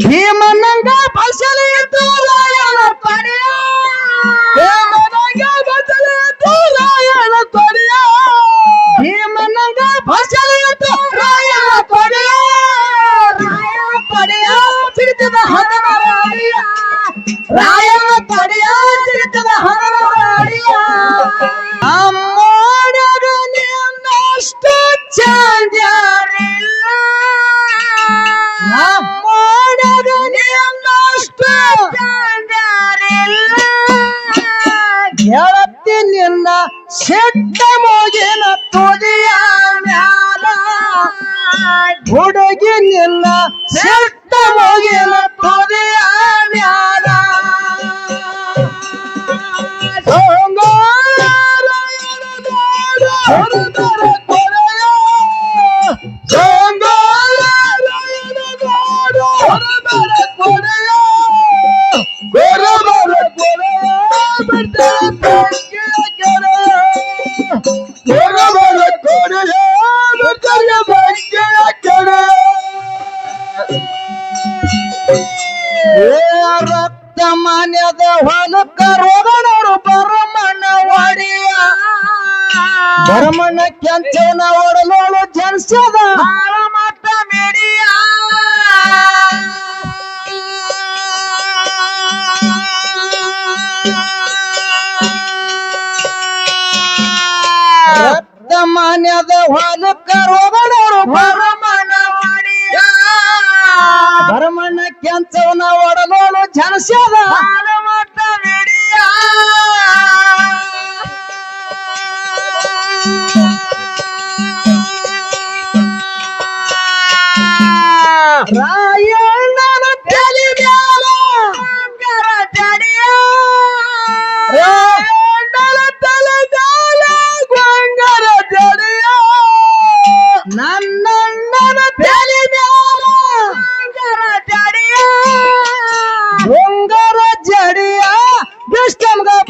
Kima ಗೆಳತಿ ನಿನ್ನ ಸಿಟ್ಟ ಮೋಗಿನ ತುದಿಯ ಮ್ಯಾಲ. ಹುಡುಗಿ ನಿನ್ನ ಸಿಟ್ಟ ಮೋಗಿನ ತುದಿಯ ಮ್ಯಾಲ. ಮಾನ್ಯದ ಹೊಲಕ್ಕ ರೋಗನವರು ಬರಮಣ್ಣ ವಾಡಿಯ ಬರಮಣ್ಣ ಕೆಂಚನ ಒಡಲೋಳು ಜನಿಸದ ಮಟ್ಟ ಮೇಡಿಯ ರಕ್ತ ಮಾನ್ಯದ ಹೊಲಕ್ಕ ರೋಗನವರು ಬರಮಣ್ಣ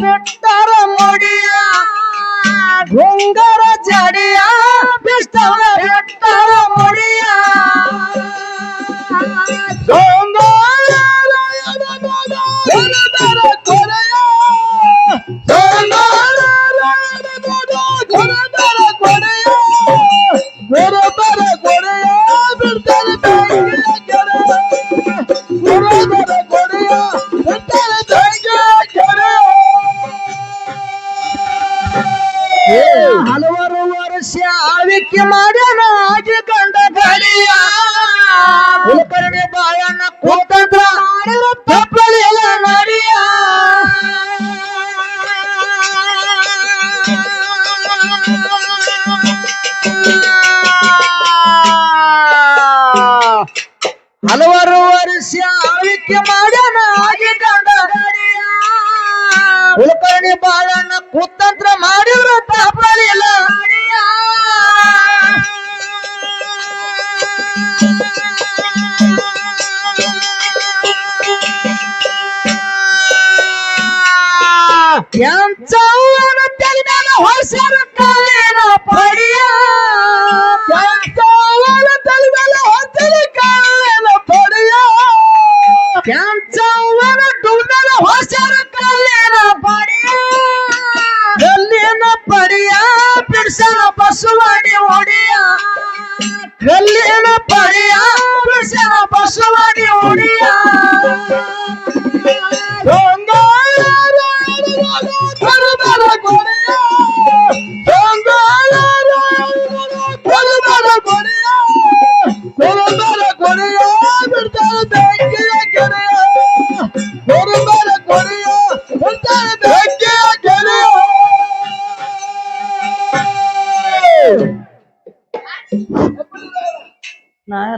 পেটার মরিয়া ভঙ্গর জাড়ি ಆಳ್ವಿಕೆ ಮಾಡ್ಯಾನ ಕಲ್ಲಿನ ಪಡಿಯ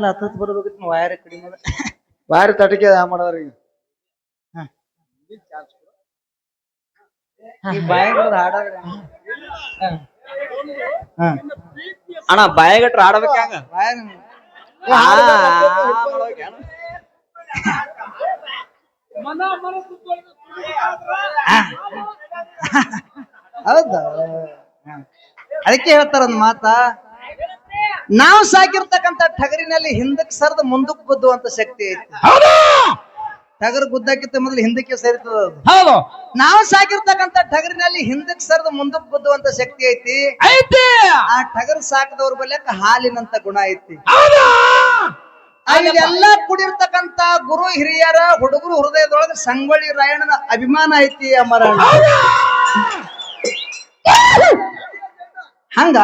ಎಲ್ಲ ಹತ್ತತ್ ಬರ್ಬೇಕಿತ್ತು ವಯರ್ ಕಡಿಮೆ ಅದ. ಬಾರಿ ತಟಕೆ ಮಾಡೋದ್ರಿ ಹಾಡಾದ್ರೆ ಅಣ್ಣ ಬಾಯಗಟ್ರ ಆಡಬೇಕ ಹಂಗ? ಹೌದಾ? ಅದಕ್ಕೆ ಹೇಳ್ತಾರ ಒಂದ್ ಮಾತ? ನಾವು ಸಾಕಿರ್ತಕ್ಕಂತ ಟಗರಿನಲ್ಲಿ ಹಿಂದಕ್ ಸರಿದ ಮುಂದಕ್ ಗುದ್ದುವಂತ ಶಕ್ತಿ ಐತಿ. ಟಗರ್ ಗುದ್ದಾಕಿತ್ತ ಮೊದಲು ಹಿಂದಕ್ಕೆ ಸರಿತದ ಹೌದು. ನಾವು ಸಾಕಿರ್ತಕ್ಕಂತ ಟಗರಿನಲ್ಲಿ ಹಿಂದಕ್ ಸರಿದ ಮುಂದಕ್ ಗುದ್ದುವಂತ ಶಕ್ತಿ ಐತಿ. ಐತಿ! ಆ ಟಗರ್ ಸಾಕದವ್ರ ಬಲ್ಯಕ್ಕ ಹಾಲಿನಂತ ಗುಣ ಐತಿ. ಇಲ್ಲೆಲ್ಲ ಕೂಡಿರ್ತಕ್ಕಂತ ಗುರು ಹಿರಿಯರ ಹುಡುಗರು ಹೃದಯದೊಳಗ ಸಂಗೊಳ್ಳಿ ರಾಯಣ್ಣನ ಅಭಿಮಾನ ಐತಿ ಅಮರ ಹಂಗ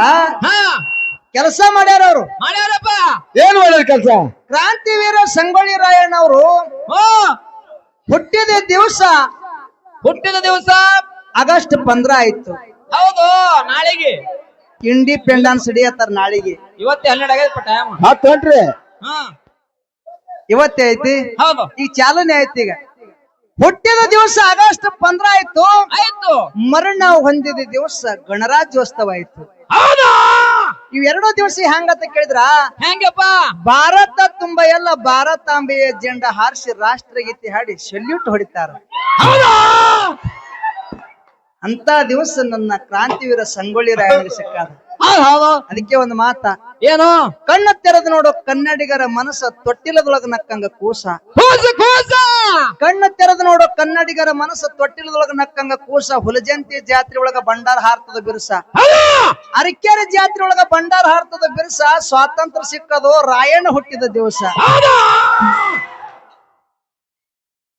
ಹಾ. ಕೆಲಸ ಮಾಡ್ಯಾರ ಅವರು. ಮಾಡ್ಯಾರಪ್ಪ. ಏನ್ ಮಾಡ್ಯಾರ ಕೆಲಸ? ಕ್ರಾಂತಿವೀರ ಸಂಗೊಳ್ಳಿ ರಾಯಣ್ಣ ಅವರು. ಹುಟ್ಟಿದ ದಿವಸ. ಹುಟ್ಟಿದ ದಿವಸ? ಆಗಸ್ಟ್ ಪಂದ್ರ ಆಯ್ತು. ಹೌದು ನಾಳೆಗೆ. ಇಂಡಿಪೆಂಡೆನ್ಸ್ ಡೇ ಅತ್ತಾರ ನಾಳಿಗೆ. ಇವತ್ತೇ ಹನ್ನೆರಡು ಆಗೈತೆ ಪಟ್ಟ ಹತ್ತು ಹೊಂಟ್ರಿ ಹಾ. ಇವತ್ತೇ ಐತಿ? ಹೌದು. ಈಗ ಚಾಲನೆ ಐತಿ ಈಗ. ಹುಟ್ಟಿದ ದಿವಸ ಆಗಸ್ಟ್ ಪಂದ್ರ ಆಯ್ತು. ಆಯ್ತು. ಮರಣ ಹೊಂದಿದ ದಿವಸ ಗಣರಾಜ್ಯೋತ್ಸವ ಆಯ್ತು. ಹೌದು? ಎರಡೋ ದಿವಸ ಹೆಂಗಂತ ಕೇಳಿದ್ರ? ಹೆಂಗಪ್ಪ? ಭಾರತ ತುಂಬ ಎಲ್ಲ ಭಾರತಾಂಬೆಯ ಜೆಂಡ ಹಾರಿಸಿ ರಾಷ್ಟ್ರಗೀತೆ ಹಾಡಿ ಸೆಲ್ಯೂಟ್ ಹೊಡಿತಾರ. ಹೌದು? ಅಂತ ದಿವಸ ನನ್ನ ಕ್ರಾಂತಿವೀರ ಸಂಗೊಳ್ಳಿ ರಾಯಣ್ಣ ಸಿಕ್ಕಾದ ಹೌದು ಅದಕ್ಕೆ ಒಂದು ಮಾತ. ಏನು? ಕಣ್ಣ ತೆರೆದು ನೋಡು ಕನ್ನಡಿಗರ ಮನಸ್ಸ ತೊಟ್ಟಿಲದೊಳಗ ನಕ್ಕಂಗ ಕೂಸ. ಕೂಸ ಕೂಸ! ಕಣ್ಣ ತೆರೆದು ನೋಡು ಕನ್ನಡಿಗರ ಮನಸ್ಸ ತೊಟ್ಟಿಲದೊಳಗ ನಕ್ಕಂಗ ಕೂಸ. ಹುಲಜಂತಿ ಜಾತ್ರೆ ಒಳಗ ಭಂಡಾರ ಹಾರ್ತದ ಬಿರುಸ. ಹೌದು! ಅರಕೆರೆ ಜಾತ್ರೆ ಒಳಗ ಭಂಡಾರ ಹಾರ್ತದ ಬಿರುಸ. ಸ್ವಾತಂತ್ರ್ಯ ಸಿಕ್ಕದು ರಾಯಣ್ಣ ಹುಟ್ಟಿದ ದಿವಸ. ಹೌದು!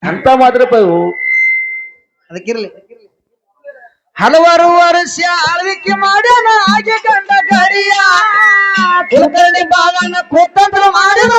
ಅಂತ ಮಾತ್ರ ಅದಕ್ಕಿರ್ಲಿ. ಹಲವಾರು ವರ್ಷ ಆಳ್ವಿಕೆ ಮಾಡ್ಯಾನ ಹಾಗೆ ಕಂಡ ಬಾವನ ಕುತಂತ್ರ ಮಾಡಿದ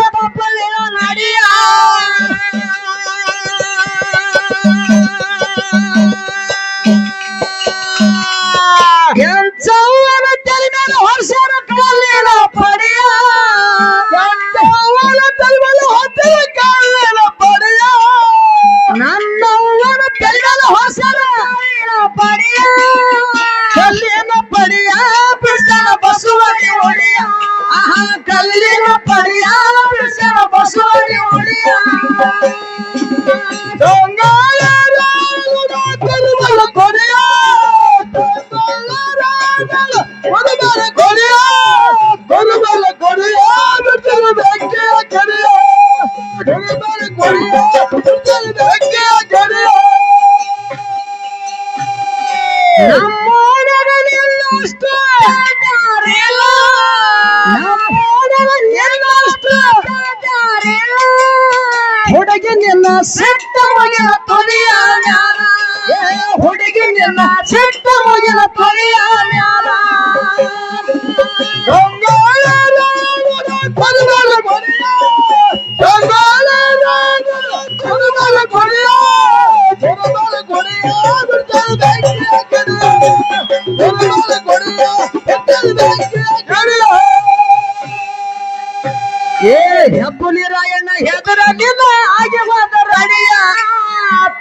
ಹೆದರಲಿಲ್ಲ ಹಾಗೆ ಹೋದ ರಡಿಯ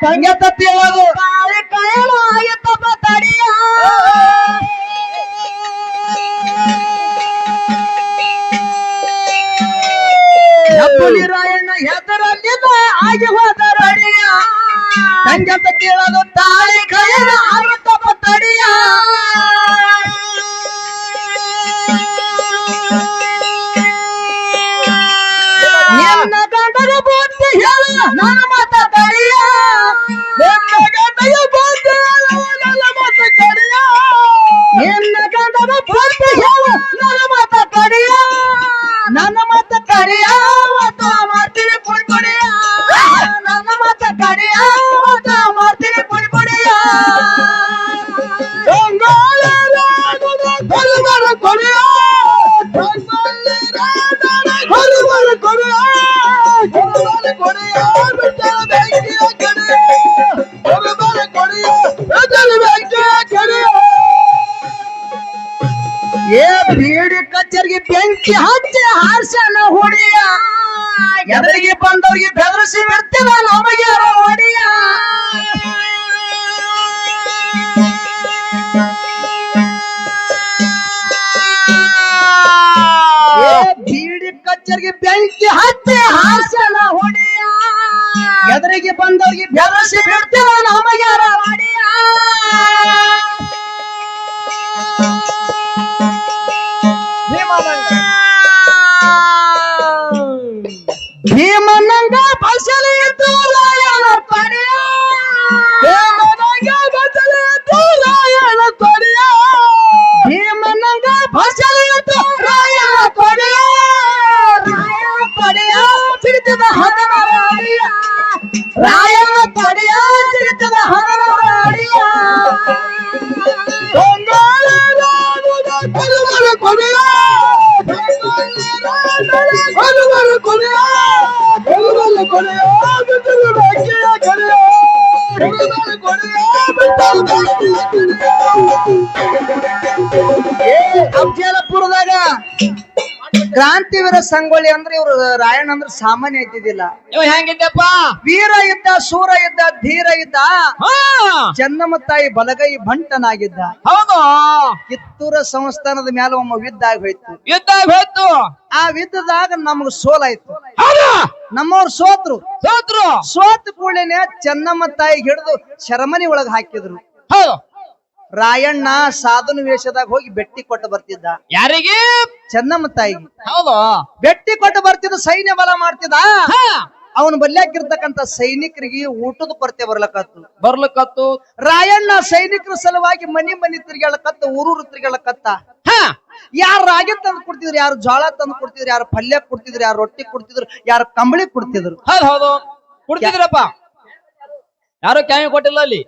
ತಂಗೆ ತತ್ತಿಯೋದು ಹೆದರಲಿಲ್ಲ ಹಾಗೆ ಹೋದ ರಡಿಯ ಕೇಳೋದು ತಾಳಿ ಕಯಲು ಆಯ್ತಪ್ಪ ತಡಿಯ. ನಿನ್ನ ಗಂಡಗ ಬುದ್ಧಿ ಹೇಳ, ನನ್ನ ತಡಿಯ. ನಿನ್ನ ಬುದ್ಧಿ ಹೇಳ, ನನ್ನ ತಡಿಯ. ನಿನ್ನ ಬೆದರಿಸಿ ಬಿಡ್ತೀವ ನಮಗೆ ಹೊಡಿಯ ಏ ಬೀಡಿ ಕಚ್ಚರಿಗೆ ಬೆಂಕಿ ಹಚ್ಚಿ ಹಾಸನ ಹೊಡೆಯ. ಎದುರಿಗೆ ಬಂದವ್ರಿಗೆ ಬೆರಸಿ ಬಿಡ್ತೀವ ನಮಗೆ ಕ್ರಾಂತಿವೀರ ಸಂಗೊಳ್ಳಿ ಅಂದ್ರೆ ಇವ್ರು ರಾಯಣ್ಣ ಅಂದ್ರೆ ಸಾಮಾನ್ಯ ಇದ್ದಿದ್ದಿಲ್ಲ. ಇವ ಹೆಂಗಿದ್ದಪ್ಪ? ವೀರ ಇದ್ದ ಸೂರ ಇದ್ದ ಧೀರ ಇದ್ದ ಹಾ. ಚೆನ್ನಮ್ಮ ತಾಯಿ ಬಲಗೈ ಭಂಟನಾಗಿದ್ದ ಹೌದು. ಕಿತ್ತೂರ ಸಂಸ್ಥಾನದ ಮೇಲೆ ಒಮ್ಮ ವಿದ್ದ ಆಗಿ ಹೋಯ್ತು. ಯುದ್ಧ ಹೋಯ್ತು. ಆ ವಿದ್ದದಾಗ ನಮಗ್ ಸೋಲಾಯ್ತು ನಮ್ಮವ್ರ ನಮ್ಮವ್ರು ಸೋತ್ರು. ಸೋತ್ರು. ಸೋತ್ ಕೂಡಲೇನೆ ಚೆನ್ನಮ್ಮ ತಾಯಿ ಹಿಡಿದು ಶರಮನಿ ಒಳಗ್ ಹಾಕಿದ್ರು. ಹೌದು. ರಾಯಣ್ಣ ಸಾಧನ ವೇಷದಾಗ ಹೋಗಿ ಬೆಟ್ಟಿ ಕೊಟ್ಟು ಬರ್ತಿದ್ದ. ಯಾರಿಗೆ? ಚೆನ್ನಮ್ಮ ತಾಯಿಗೆ ಹೌದು. ಬೆಟ್ಟಿ ಕೊಟ್ಟು ಬರ್ತಿದ್ದ ಸೈನ್ಯ ಬಲ ಮಾಡ್ತಿದ್ದ. ಅವನು ಬಲ್ಯಾಕಿರ್ತಕ್ಕಂತ ಸೈನಿಕರಿಗೆ ಊಟದ ಕೊರತೆ ಬರ್ಲಕತ್ತು. ಬರ್ಲಕತ್ತು. ರಾಯಣ್ಣ ಸೈನಿಕರ ಸಲುವಾಗಿ ಮನಿ ಮನಿ ತಿರ್ಗಾಳಕತ್ತ ಊರೂರು ತಿರ್ಗಾಳಕತ್ತ ಹಾ. ಯಾರು ರಾಗಿ ತಂದು ಕೊಡ್ತಿದ್ರು ಯಾರು ಜೋಳ ತಂದು ಕೊಡ್ತಿದ್ರು ಯಾರು ಪಲ್ಯ ಕೊಡ್ತಿದ್ರು ಯಾರು ರೊಟ್ಟಿ ಕೊಡ್ತಿದ್ರು ಯಾರು ಕಂಬಳಿ ಕೊಡ್ತಿದ್ರು. ಹೌದು ಹೌದು. ಕೊಡ್ತಿದ್ರಪ್ಪ. ಯಾರು ಕ್ಯಾಮಿ ಕೊಟ್ಟಿಲ್ಲ ಅಲ್ಲಿ?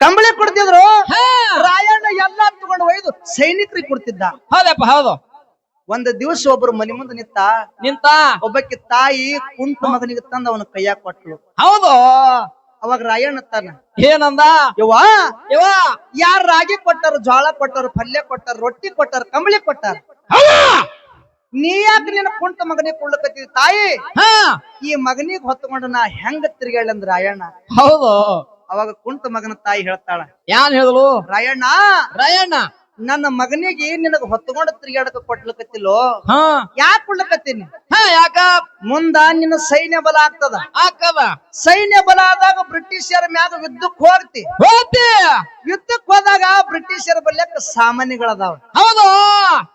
ಕಂಬಳಿ ಕೊಡ್ತಿದ್ರು ಹಾ. ರಾಯಣ್ಣ ಎಲ್ಲ ತಗೊಂಡು ಒಯ್ದು ಸೈನಿಕರಿಗೆ ಕೊಡ್ತಿದ್ದ. ಹೌದಪ್ಪ ಹೌದು. ಒಂದ್ ದಿವಸ ಒಬ್ರು ಮನಿ ಮುಂದೆ ನಿಂತ ನಿಂತ? ಒಬ್ಬಕ್ಕೆ ತಾಯಿ ಕುಂಟ ಮಗನಿಗೆ ತಂದ ಅವನ ಕೈಯಾಗ ಕೊಟ್ಟಳು ಹೌದು. ಅವಾಗ ರಾಯಣ್ಣ ತಾನ ಏನಂದ? ಯವ್ವ ಯಾರು ರಾಗಿ ಕೊಟ್ಟಾರ ಜೋಳ ಕೊಟ್ಟಾರ ಪಲ್ಯ ಕೊಟ್ಟಾರ ರೊಟ್ಟಿ ಕೊಟ್ಟಾರ ಕಂಬಳಿ ಕೊಟ್ಟಾರ? ನೀ ಯಾಕೆ ನಿನ್ನ ಕುಂಟ ಮಗನಿಗೆ ಕೊಡ್ಲಕತ್ತಿ ತಾಯಿ? ಹಾ. ಈ ಮಗನಿಗೆ ಹೊತ್ಕೊಂಡು ನಾ ಹೆಂಗ ತಿರ್ಗಾಳಂದ್ರ ರಾಯಣ್ಣ? ಹೌದು. ಅವಾಗ ಕುಂತ ಮಗನ ತಾಯಿ ಹೇಳ್ತಾಳ ಯಾನ್ ಹೇಳಲು ರಾಯಣ್ಣ ರಾಯಣ್ಣ. ನನ್ನ ಮಗನಿಗೆ ನಿನಗ ಹೊತ್ತುಕೊಂಡು ತಿರ್ಗಾಡಕ ಕೊಟ್ಲಕತ್ತಿಲ್ಲೋ? ಹಾ. ಯಾಕೆ ಕೊಡ್ಲಕತ್ತೀನಿ? ಹಾ ಯಾಕ? ಮುಂದ ನಿನ್ನ ಸೈನ್ಯ ಬಲ ಆಗ್ತದ. ಹಾಕದ ಸೈನ್ಯ ಬಲ ಆದಾಗ ಬ್ರಿಟಿಷರ ಮ್ಯಾಗ ಯುದ್ಧಕ್ ಹೋಗ್ತಿ ಹೋಗ್ತಿ ಯುದ್ಧಕ್ ಹೋದಾಗ ಬ್ರಿಟಿಷರ ಬಲ್ಯಕ್ಕ ಸಾಮಾನ್ಯಗಳದಾವ. ಹೌದು.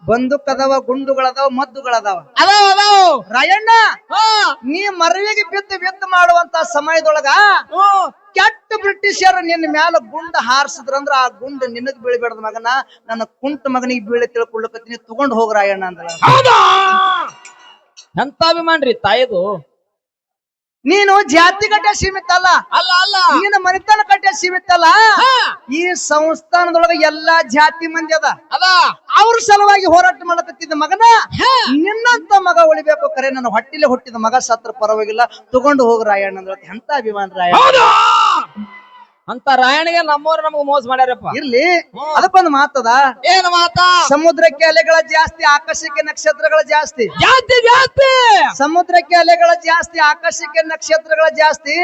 ಬಂದೂಕ್ ಅದಾವ ಗುಂಡುಗಳದಾವ ಮದ್ದುಗಳದಾವ. ಅದಾವ ಅದಾವ. ರಾಯಣ್ಣ ಹಾ. ನೀ ಮರವಿಗೆ ಬಿದ್ದು ಬಿದ್ದು ಮಾಡುವಂತ ಸಮಯದೊಳಗ. ಕೆಟ್ಟ ಬ್ರಿಟಿಷರು ನಿನ್ನ ಮ್ಯಾಲ ಗುಂಡ ಹಾರಿಸಿದ್ರಂದ್ರ ಆ ಗುಂಡ ನಿನಗ್ ಬೀಳ್ಬೇಡದ ಮಗನ. ನನ್ನ ಕುಂಟ ಮಗನಿಗೆ ಬೀಳ ತಿಳ್ಕೊಳ್ಳಕತ್ತೀನಿ ತಗೊಂಡ್ ಹೋಗ್ರ ರಾಯಣ್ಣ ಅಂದ್ರ. ಹೌದಾ? ಎಂತ ಅಭಿಮಾನ್ರಿ ತಾಯಿದು? ನೀನು ಜಾತಿ ಕಟ್ಟೆ ಸೀಮಿತ ಅಲ್ಲ. ಅಲ್ಲ ಅಲ್ಲ. ನೀನು ಮನೆತನ ಕಟ್ಟೆ ಸೀಮಿತ ಅಲ್ಲ. ಹಾ. ಈ ಸಂಸ್ಥಾನದೊಳಗ ಎಲ್ಲಾ ಜಾತಿ ಮಂದಿ ಅದ. ಅದ. ಅವ್ರ ಸಲುವಾಗಿ ಹೋರಾಟ ಮಾಡಕತ್ತಿದ್ದ ಮಗನ. ಹಾ. ನಿನ್ನಂತ ಮಗ ಉಳಿಬೇಕು ಕರೆ. ನನ್ನ ಹೊಟ್ಟಿಲೆ ಹುಟ್ಟಿದ ಮಗ ಸತ್ರ ಪರವಾಗಿಲ್ಲ. ತಗೊಂಡು ಹೋಗ್ರಾಯಣ್ಣ ಅಂದ್ರ. ಎಂತ ಅಭಿಮಾನ ರಾಯಣ್ಣ ಹೌದು? ಅಂತ ರಾಯಣಿಗೆ ನಮ್ಮವ್ರು ನಮಗ್ ಮೋಸ ಮಾಡ್ಯಾರಪ್ಪ. ಇರ್ಲಿ. ಅದಕ್ಕೊಂದು ಮಾತದ? ಏನ್ ಮಾತಾ? ಸಮುದ್ರಕ್ಕೆ ಅಲೆಗಳ ಜಾಸ್ತಿ ಆಕಾಶಕ್ಕೆ ನಕ್ಷತ್ರಗಳ ಜಾಸ್ತಿ. ಜಾಸ್ತಿ ಜಾಸ್ತಿ! ಸಮುದ್ರಕ್ಕೆ ಅಲೆಗಳ ಜಾಸ್ತಿ ಆಕಾಶಕ್ಕೆ ನಕ್ಷತ್ರಗಳ ಜಾಸ್ತಿ.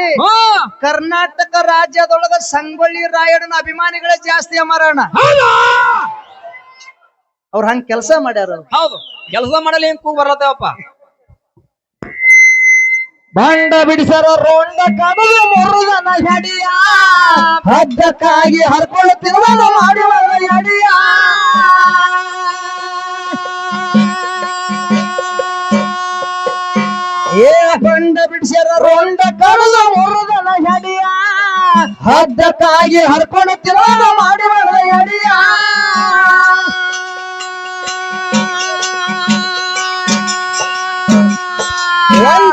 ಕರ್ನಾಟಕ ರಾಜ್ಯದೊಳಗ ಸಂಗೊಳ್ಳಿ ರಾಯಣ್ಣ ಅಭಿಮಾನಿಗಳೇ ಜಾಸ್ತಿ ಅಮರಣ್ಣ. ಹೌದು? ಅವ್ರ ಹಂಗ ಕೆಲಸ ಮಾಡ್ಯಾರ ಹೌದು. ಕೆಲಸ ಮಾಡಲಿ ಹೆಂಗ್ ಕೂಗ್ ಬರತ್ತೇವಪ್ಪ. ಬಂಡ ಬಿಡಿಸರ ರೋಂಡ ಕಡಲ ಮುರುಗನ ನಡಿಯ ಹದ್ದಕ್ಕಾಗಿ ಹರ್ಕೊಳ್ಳುತ್ತಿರುವನು ಮಾಡುವ ನಡಿಯ ಏ ಬಂಡ ಬಿಡಿಸರ ರೋಂಡ ಕಡಲ ಮುರುಗನ ನಡಿಯ ಹದ್ದಕ್ಕಾಗಿ ಹರ್ಕೊಳ್ಳುತ್ತಿರುವನು ಮಾಡುವ ನಡಿಯ ಒಂದೇ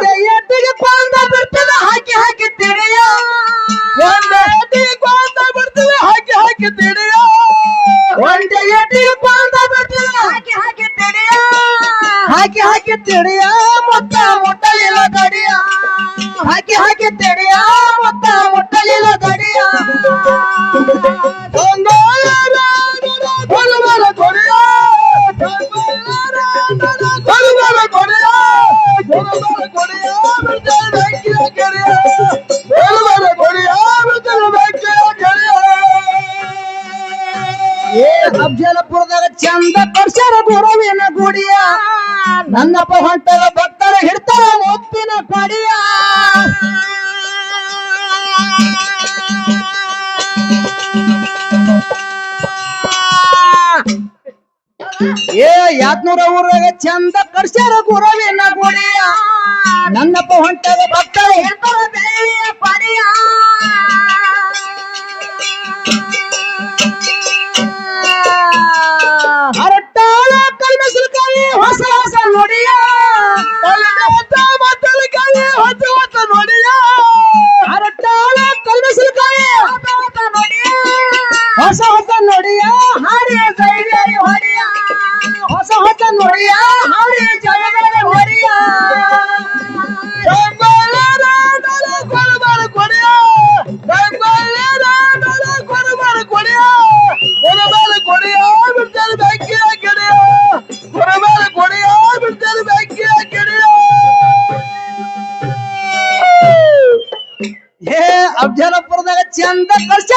ತಿಳಿಯ ಮುತ್ತ ಮುಟ್ಟಲಿಲ್ಲ ಗಡಿಯ. ಹಾಕಿ ಹಾಕಿ ತಿಳಿಯ ಮುತ್ತ ಮುಟ್ಟಲಿಲ್ಲ ಗಡಿಯ. ಏ ಅಫ್ಜಲಪುರದಾಗ ಚಂದ ಪರ್ಸರ ಗುರುವಿನ ಗುಡಿಯ. ನನ್ನಪ್ಪ ಹೊಂಟದ ಭಕ್ತರ ಹಿಡ್ತಾರ ಒಪ್ಪಿನ ಪಡಿಯ ಏ, ಯಾತ್ನೂರ ಊರಾಗ ಚಂದ ಕರ್ಸ್ಯಾರ ಗುರವಿನ ಗುಡಿಯ. ನನ್ನಪ್ಪ ಹೊಂಟದ ಭಕ್ತರ ಹಿಡ್ತಾರ ದೇವಿಯ ಪಡಿಯ. হাসান হাসান নড়িয়া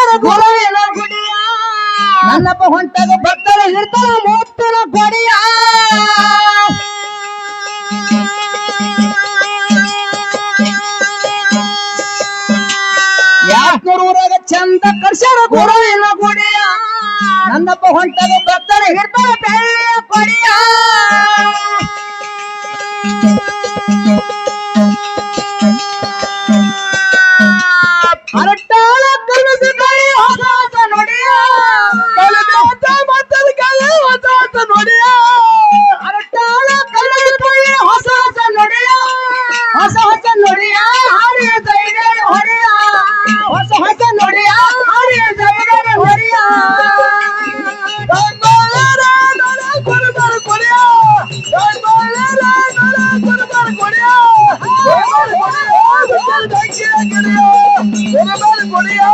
ಕಳ್ಸ್ಯಾರ ಗುರುವಿನ ಗುಡಿಯ ನನ್ನಪ್ಪ ಹೊಂಟಾಗ ಭಕ್ತರ ಇರ್ತಾರ ಮೂತ್ತಿನ ಕೊಡಿಯ. ಯಾಕೂರಾಗ ಚಂದ ಕಳ್ಸ್ಯಾರ ಗುರುವಿನ ಗುಡಿಯ ನನ್ನಪ್ಪ ಹೊಂಟಾಗ ಭಕ್ತರ ಇರ್ತಾರ ಬೆಳ್ಳಿಯ ಕೊಡಿಯ. கிளியா ஒரு கொடியா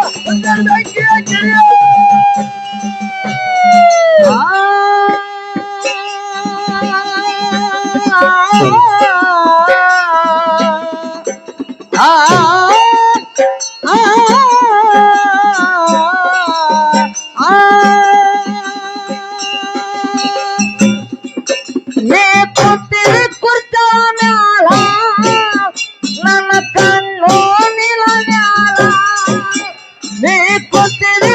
deporte